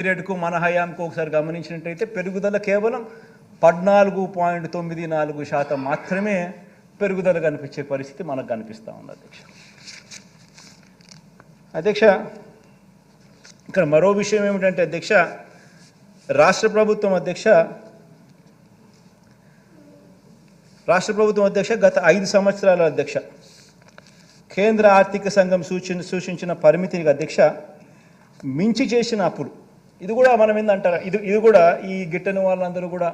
పీరియడ్కు మన హయాంకు ఒకసారి గమనించినట్టయితే పెరుగుదల కేవలం పద్నాలుగు పాయింట్ తొమ్మిది నాలుగు శాతం మాత్రమే పెరుగుదల కనిపించే పరిస్థితి మనకు కనిపిస్తూ ఉంది అధ్యక్ష. అధ్యక్ష ఇక్కడ మరో విషయం ఏమిటంటే అధ్యక్ష రాష్ట్ర ప్రభుత్వం అధ్యక్ష రాష్ట్ర ప్రభుత్వం అధ్యక్ష గత ఐదు సంవత్సరాల అధ్యక్ష కేంద్ర ఆర్థిక సంఘం సూచించిన సూచించిన పరిమితికి అధ్యక్ష మించి చేసిన అప్పుడు ఇది కూడా మనం ఏందంటారు? ఇది ఇది కూడా ఈ గిట్టని వాళ్ళందరూ కూడా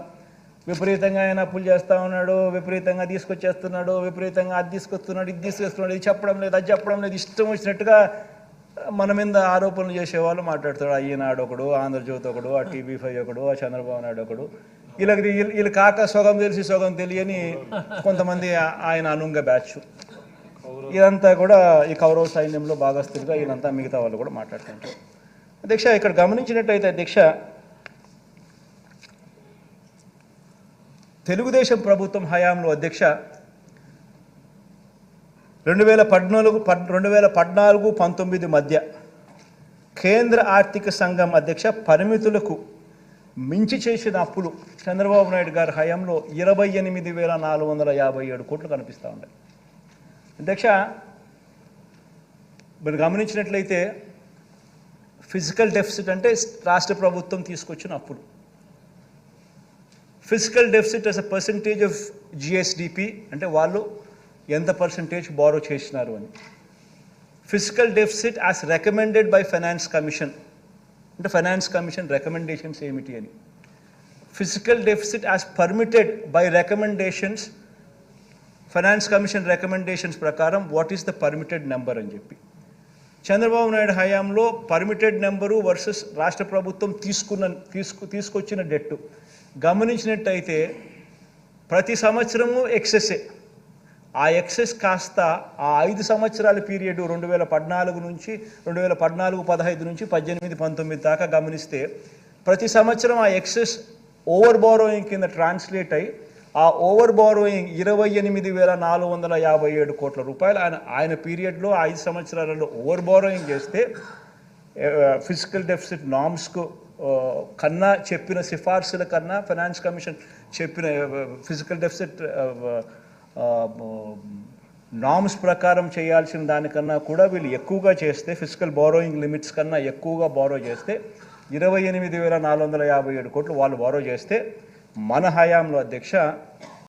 విపరీతంగా ఆయన అప్పులు చేస్తూ ఉన్నాడు విపరీతంగా తీసుకొచ్చేస్తున్నాడు విపరీతంగా అది తీసుకొస్తున్నాడు ఇది తీసుకొస్తున్నాడు ఇది చెప్పడం లేదు అది చెప్పడం లేదు ఇష్టం వచ్చినట్టుగా మన మీద ఆరోపణలు చేసేవాళ్ళు మాట్లాడతాడు. అయ్యనాడు ఒకడు ఆంధ్రజ్యోతి ఒకడు ఆ టీవీ ఫైవ్ ఒకడు ఆ చంద్రబాబు నాయుడు ఒకడు. వీళ్ళకి వీళ్ళు కాక సగం తెలిసి సగం తెలియని కొంతమంది ఆయన అనుంగ బ్యాచ్ ఇదంతా కూడా ఈ కౌరవ సైన్యంలో భాగస్తులుగా వీళ్ళంతా మిగతా వాళ్ళు కూడా మాట్లాడుతుంటారు. అధ్యక్ష ఇక్కడ గమనించినట్టయితే అధ్యక్ష తెలుగుదేశం ప్రభుత్వం హయాంలో అధ్యక్ష రెండు వేల పద్నాలుగు పద్ రెండు వేల పద్నాలుగు పంతొమ్మిది మధ్య కేంద్ర ఆర్థిక సంఘం అధ్యక్ష పరిమితులకు మించి చేసిన అప్పులు చంద్రబాబు నాయుడు గారి హయాంలో ఇరవై ఎనిమిది వేల నాలుగు వందల యాభై ఏడు కోట్లు కనిపిస్తూ ఉన్నాయి. అధ్యక్ష మీరు గమనించినట్లయితే ఫిజికల్ డెఫిసిట్ అంటే రాష్ట్ర ప్రభుత్వం తీసుకొచ్చిన అప్పులు. Physical deficit as a percentage of GSDP అంటే వాళ్ళు ఎంత పర్సంటేజ్ బారో చేసినారు అని. Physical deficit as recommended by finance commission అంటే ఫైనాన్స్ కమిషన్ రికమెండేషన్స్ ఏమిటి అని. Physical deficit as permitted by recommendations finance commission recommendations ప్రకారం what is the permitted number అని చెప్పి. చంద్రబాబు నాయుడు హయాంలో పర్మిటెడ్ నెంబరు వర్సెస్ రాష్ట్ర ప్రభుత్వం తీసుకున్న తీసుకు తీసుకొచ్చిన డెట్టు గమనించినట్టయితే ప్రతి సంవత్సరము ఎక్సెస్సే ఆ ఎక్సెస్ కాస్త ఆ ఐదు సంవత్సరాల పీరియడ్ రెండు వేల పద్నాలుగు నుంచి రెండు వేల పద్నాలుగు పదహైదు నుంచి పద్దెనిమిది పంతొమ్మిది దాకా గమనిస్తే ప్రతి సంవత్సరం ఆ ఎక్సెస్ ఓవర్ బారోయింగ్ కింద ట్రాన్స్లేట్ అయ్యి ఆ ఓవర్ బారోయింగ్ ఇరవై ఎనిమిది వేల నాలుగు వందల యాభై ఏడు కోట్ల రూపాయలు ఆయన ఆయన పీరియడ్లో ఐదు సంవత్సరాలలో ఓవర్ బారోయింగ్ చేస్తే ఫిజికల్ డెఫిసిట్ నామ్స్కు కన్నా చెప్పిన సిఫార్సుల కన్నా ఫైనాన్స్ కమిషన్ చెప్పిన ఫిజికల్ డెఫిసిట్ నామ్స్ ప్రకారం చేయాల్సిన దానికన్నా కూడా వీళ్ళు ఎక్కువగా చేస్తే ఫిజికల్ బారోయింగ్ లిమిట్స్ కన్నా ఎక్కువగా బారో చేస్తే ఇరవై ఎనిమిది వేల నాలుగు వందల యాభై ఏడు కోట్లు వాళ్ళు బారో చేస్తే మన హయాంలో అధ్యక్ష